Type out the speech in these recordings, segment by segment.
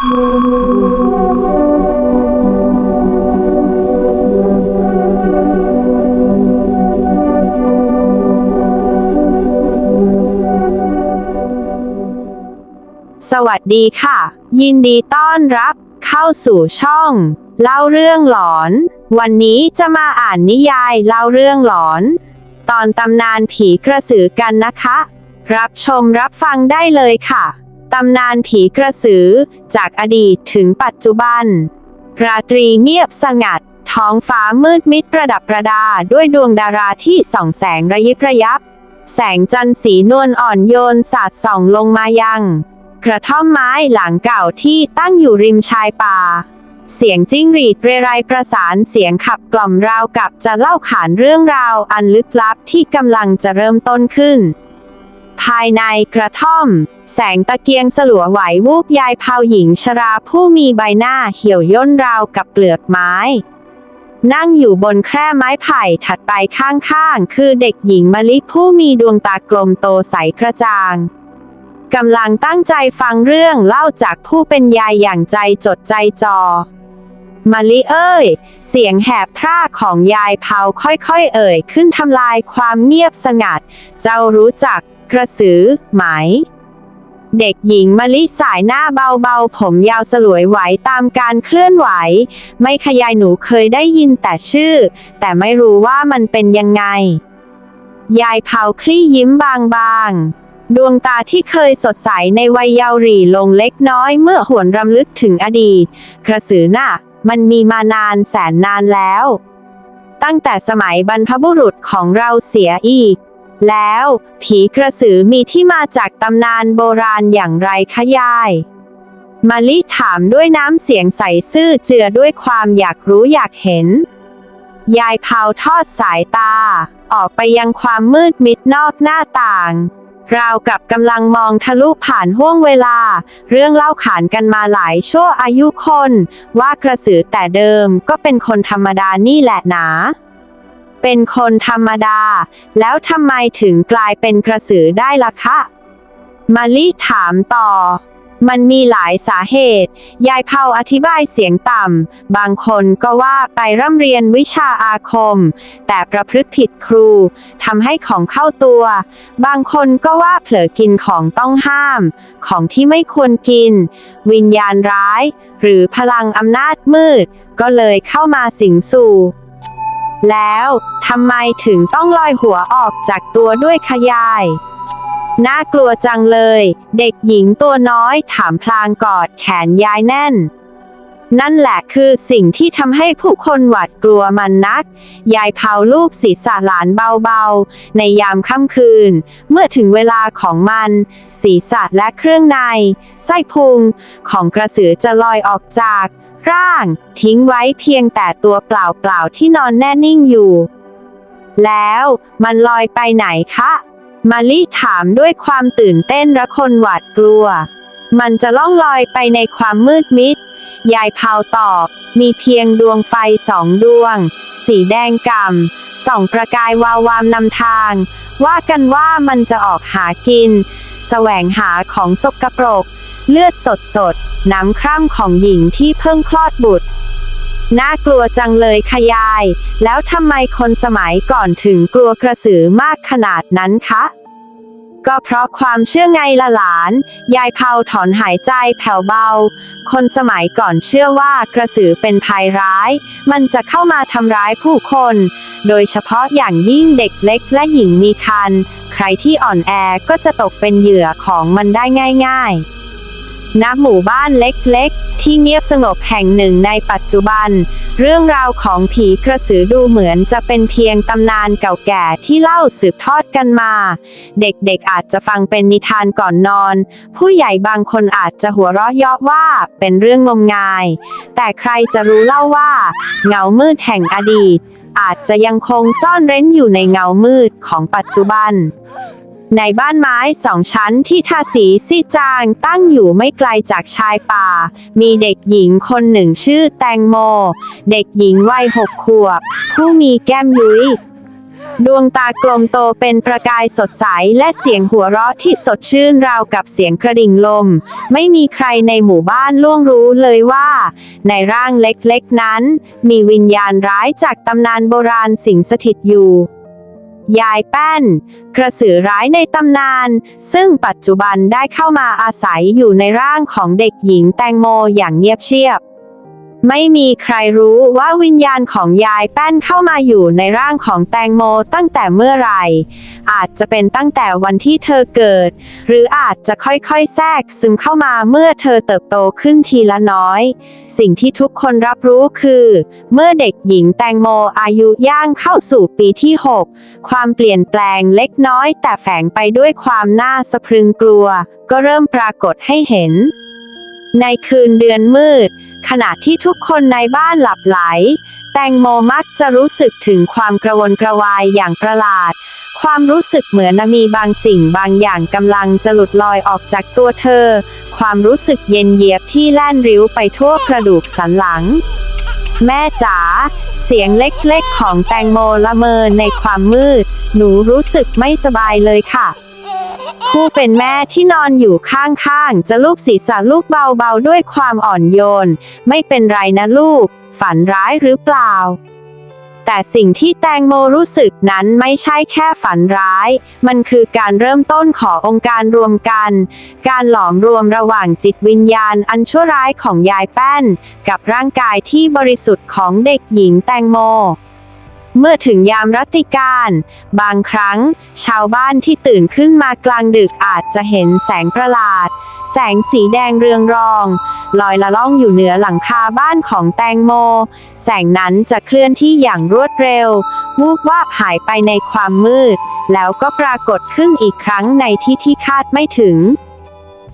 สวัสดีค่ะ ยินดีต้อนรับเข้าสู่ช่อง เล่าเรื่องหลอน วันนี้จะมาอ่านนิยายเล่าเรื่องหลอน ตอนตำนานผีกระสือกันนะคะ รับชมรับฟังได้เลยค่ะ ตำนานผีกระสือ จากอดีตถึงปัจจุบัน ราตรีเงียบสงัด ท้องฟ้ามืดมิดประดับประดาด้วยดวงดาราที่ส่องแสงระยิบระยับ แสงจันทร์สีนวลอ่อนโยนสาดส่องลงมายัง กระท่อมไม้หลังเก่าที่ตั้งอยู่ริมชายป่า เสียงจิ้งหรีดเรไรประสานเสียงขับกล่อมราวกับจะเล่าขานเรื่องราวอันลึกลับที่กำลังจะเริ่มต้นขึ้น ภายในกระท่อม แสงตะเกียงสลัวไหววูบยายเผาหญิงชราผู้มีใบหน้าเหี่ยวย่นราวกับเปลือกไม้ นั่งอยู่บนแคร่ไม้ไผ่ถัดไปข้างๆ คือเด็กหญิงมะลิผู้มีดวงตากลมโตใสกระจ่างกำลังตั้งใจฟังเรื่องเล่าจากผู้เป็นยายอย่างใจจดใจจอมะลิเอ้ย เสียงแหบพร่าของยายเผาค่อยๆเอ่ยขึ้นทำลายความเงียบสงัด เจ้ารู้จัก กระสือ ไหม เด็กหญิงมะลิสายหน้าเบาๆ ผมยาวสลวยไหวตามการเคลื่อนไหว ไม่ขยายหนูเคยได้ยินแต่ชื่อ แต่ไม่รู้ว่ามันเป็นยังไง ยายเผาคลี่ยิ้มบางๆดวงตาที่เคยสดใสในวัยเยาว์หรี่ลงเล็กน้อยเมื่อหวนรำลึกถึงอดีต กระสือน่ะ มันมีมานานแสนนานแล้ว ตั้งแต่สมัยบรรพบุรุษของเราเสียอีก แล้ว ผีกระสือมีที่มาจากตำนานโบราณอย่างไรคะยายมาลิถามด้วยน้ำเสียงใสซื่อเจือด้วยความอยากรู้อยากเห็น ยายเผาทอดสายตา ออกไปยังความมืดมิดนอกหน้าต่าง ราวกับกำลังมองทะลุผ่านห้วงเวลา เรื่องเล่าขานกันมาหลายชั่วอายุคน ว่ากระสือแต่เดิมก็เป็นคนธรรมดานี่แหละหนา เป็นคนธรรมดา แล้วทำไมถึงกลายเป็นกระสือได้ล่ะคะ มาลิถามต่อ มันมีหลายสาเหตุ ยายเผาอธิบายเสียงต่ำ บางคนก็ว่าไปร่ำเรียนวิชาอาคม แต่ประพฤติผิดครูทำให้ของเข้าตัว บางคนก็ว่าเผลอกินของต้องห้าม ของที่ไม่ควรกิน วิญญาณร้าย หรือพลังอำนาจมืด ก็เลยเข้ามาสิงสู่ แล้วทำไมถึงต้องลอยหัวออกจากตัวด้วยขยาย น่ากลัวจังเลย เด็กหญิงตัวน้อยถามพลางกอดแขนยายแน่น นั่นแหละคือสิ่งที่ทำให้ผู้คนหวาดกลัวมันนัก ยายเผาลูบศีรษะหลานเบาๆ ในยามค่ำคืน เมื่อถึงเวลาของมัน ศีรษะและเครื่องใน ไส้พุง ของกระสือจะลอยออกจาก ร่าง ทิ้งไว้เพียงแต่ตัวเปล่าๆที่นอนแน่นิ่งอยู่ แล้วมันลอยไปไหนคะมาลิถามด้วยความตื่นเต้นและคนหวาดกลัว มันจะล่องลอยไปในความมืดมิด ยายเผาตอบ มีเพียงดวงไฟสองดวง สีแดงกำ่ำส่องประกายวาววามนำทาง ว่ากันว่ามันจะออกหากิน แสวงหาของสกปรก เลือดสดสดๆน้ำคร่ำของหญิงที่เพิ่งคลอดบุตร น่ากลัวจังเลยขยาย แล้วทำไมคนสมัยก่อนถึงกลัวกระสือมากขนาดนั้นคะ ก็เพราะความเชื่อไงละหลาน ยายเผาถอนหายใจแผ่วเบา คนสมัยก่อนเชื่อว่ากระสือเป็นภัยร้าย มันจะเข้ามาทำร้ายผู้คน โดยเฉพาะอย่างยิ่งเด็กเล็กและหญิงมีครรภ์ใครที่อ่อนแอก็จะตกเป็นเหยื่อของมันได้ง่าย ๆ ณหมู่บ้านเล็กๆ ที่เงียบสงบแห่งหนึ่งในปัจจุบัน เรื่องราวของผีกระสือดูเหมือนจะเป็นเพียงตำนานเก่าแก่ที่เล่าสืบทอดกันมา เด็กๆอาจจะฟังเป็นนิทานก่อนนอน ผู้ใหญ่บางคนอาจจะหัวเราะเยาะว่าเป็นเรื่องงมงาย แต่ใครจะรู้เล่าว่า เงามืดแห่งอดีตอาจจะยังคงซ่อนเร้นอยู่ในเงามืดของปัจจุบัน ในบ้านไม้สองชั้นที่ทาสีซีจางตั้งอยู่ไม่ไกลจากชายป่า มีเด็กหญิงคนหนึ่งชื่อแตงโม เด็กหญิงวัยหกขวบ ผู้มีแก้มยุ้ยดวงตากลมโตเป็นประกายสดใสและเสียงหัวเราะที่สดชื่นราวกับเสียงกระดิ่งลม ไม่มีใครในหมู่บ้านล่วงรู้เลยว่า ในร่างเล็กๆนั้น มีวิญญาณร้ายจากตำนานโบราณสิงสถิตอยู่ ยายแป้น กระสือร้ายในตำนาน ซึ่งปัจจุบันได้เข้ามาอาศัยอยู่ในร่างของเด็กหญิงแตงโมอย่างเงียบเชียบ ไม่มีใครรู้ว่าวิญญาณของยายแป้นเข้ามาอยู่ในร่างของแตงโมตั้งแต่เมื่อไหร่ อาจจะเป็นตั้งแต่วันที่เธอเกิด หรืออาจจะค่อยๆ แทรกซึมเข้ามาเมื่อเธอเติบโตขึ้นทีละน้อย สิ่งที่ทุกคนรับรู้คือ เมื่อเด็กหญิงแตงโมอายุย่างเข้าสู่ปีที่ 6 ความเปลี่ยนแปลงเล็กน้อย แต่แฝงไปด้วยความน่าสะพรึงกลัว ก็เริ่มปรากฏให้เห็น ในคืนเดือนมืด ขณะที่ทุกคนในบ้านหลับไหล แตงโมมักจะรู้สึกถึงความกระวนกระวายอย่างประหลาด ความรู้สึกเหมือนมีบางสิ่งบางอย่างกำลังจะหลุดลอยออกจากตัวเธอ ความรู้สึกเย็นเยียบที่แล่นริ้วไปทั่วกระดูกสันหลัง แม่จ๋าเสียงเล็กๆของแตงโมละเมอในความมืด หนูรู้สึกไม่สบายเลยค่ะ ผู้เป็นแม่ที่นอนอยู่ข้างๆ จะลูบศีรษะลูกเบาๆ ด้วยความอ่อนโยน ไม่เป็นไรนะลูก ฝันร้ายหรือเปล่า แต่สิ่งที่แตงโมรู้สึกนั้นไม่ใช่แค่ฝันร้าย มันคือการเริ่มต้นขององค์การรวมกัน การหลอมรวมระหว่างจิตวิญญาณอันชั่วร้ายของยายแป้น กับร่างกายที่บริสุทธิ์ของเด็กหญิงแตงโม เมื่อถึงยามรัติการ บางครั้ง ชาวบ้านที่ตื่นขึ้นมากลางดึกอาจจะเห็นแสงประหลาด แสงสีแดงเรืองรอง ลอยละล่องอยู่เหนือหลังคาบ้านของแตงโม แสงนั้นจะเคลื่อนที่อย่างรวดเร็ว วูบวาบหายไปในความมืด แล้วก็ปรากฏขึ้นอีกครั้งในที่ที่คาดไม่ถึง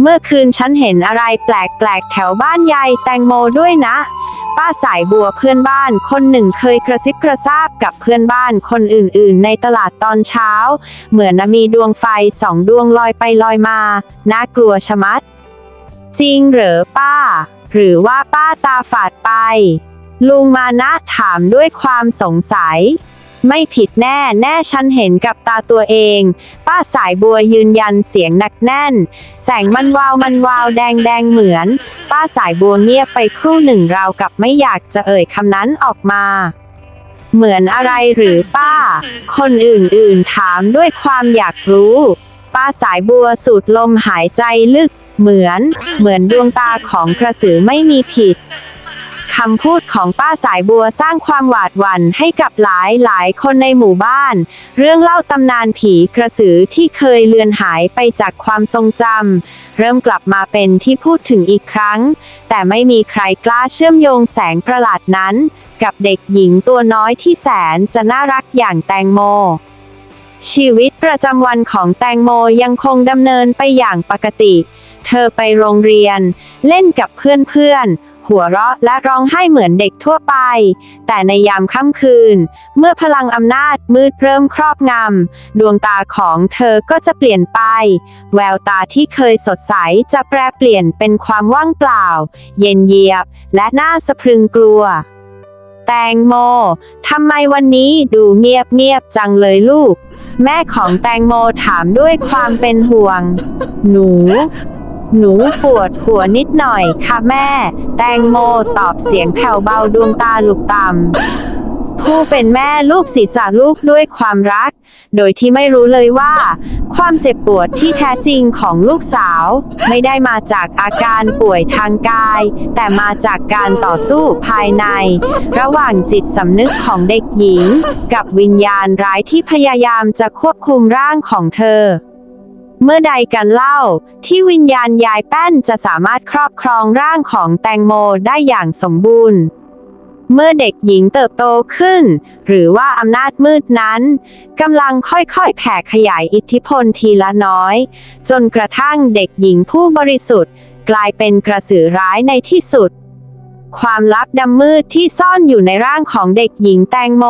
เมื่อคืนฉันเห็นอะไรแปลกๆแถวบ้านยายแตงโมด้วยนะ ป้าสายบัวเพื่อนบ้านคนหนึ่งเคยกระซิบกระซาบกับเพื่อนบ้านคนอื่นๆ ในตลาดตอนเช้า เหมือนมีดวงไฟสองดวงลอยไปลอยมา น่ากลัวชะมัด จริงเหรอป้า หรือว่าป้าตาฝาดไป ลุงมานะถามด้วยความสงสัย ไม่ผิดแน่แน่ฉันเห็นกับตาตัวเอง ป้าสายบัวยืนยันเสียงหนักแน่น แสงมันวาวมันวาวแดงแดงเหมือน ป้าสายบัวเงียบไปครู่หนึ่งราวกับไม่อยากจะเอ่ยคำนั้นออกมา เหมือนอะไรหรือป้า คนอื่นๆถามด้วยความอยากรู้ ป้าสายบัวสูดลมหายใจลึก เหมือน เหมือนดวงตาของกระสือไม่มีผิด คำพูดของป้าสายบัวสร้างความหวาดหวั่นให้กับหลายหลายคนในหมู่บ้าน เรื่องเล่าตำนานผีกระสือที่เคยเลือนหายไปจากความทรงจำเริ่มกลับมาเป็นที่พูดถึงอีกครั้ง แต่ไม่มีใครกล้าเชื่อมโยงแสงประหลาดนั้น กับเด็กหญิงตัวน้อยที่แสนจะน่ารักอย่างแตงโมชีวิตประจำวันของแตงโมยังคงดำเนินไปอย่างปกติ เธอไปโรงเรียน เล่นกับเพื่อนๆ หัวเราะและร้องไห้เหมือนเด็กทั่วไป แต่ในยามค่ำคืน เมื่อพลังอำนาจมืดเริ่มครอบงำ ดวงตาของเธอก็จะเปลี่ยนไป แววตาที่เคยสดใสจะแปรเปลี่ยนเป็นความว่างเปล่า เย็นเยียบ และน่าสะพรึงกลัวแตงโม ทำไมวันนี้ดูเงียบเงียบจังเลยลูก แม่ของแตงโมถามด้วยความเป็นห่วง หนู หนูปวดหัวนิดหน่อยค่ะแม่ แตงโมตอบเสียงแผ่วเบาดวงตาลุกต่ำผู้เป็นแม่ลูกศีรษะลูกด้วยความรัก โดยที่ไม่รู้เลยว่า ความเจ็บปวดที่แท้จริงของลูกสาว ไม่ได้มาจากอาการป่วยทางกาย แต่มาจากการต่อสู้ภายใน ระหว่างจิตสำนึกของเด็กหญิง กับวิญญาณร้ายที่พยายามจะควบคุมร่างของเธอ เมื่อใดกันเล่า ที่วิญญาณยายแป้นจะสามารถครอบครองร่างของแตงโมได้อย่างสมบูรณ์ เมื่อเด็กหญิงเติบโตขึ้น หรือว่าอำนาจมืดนั้นกำลังค่อยๆแผ่ขยายอิทธิพลทีละน้อย จนกระทั่งเด็กหญิงผู้บริสุทธิ์ กลายเป็นกระสือร้ายในที่สุด ความลับดำมืดที่ซ่อนอยู่ในร่างของเด็กหญิงแตงโม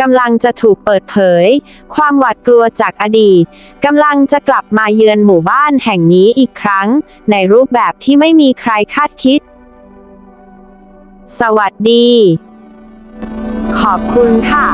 กำลังจะถูกเปิดเผย ความหวาดกลัวจากอดีตกำลังจะกลับมาเยือนหมู่บ้านแห่งนี้อีกครั้ง ในรูปแบบที่ไม่มีใครคาดคิด สวัสดี ขอบคุณค่ะ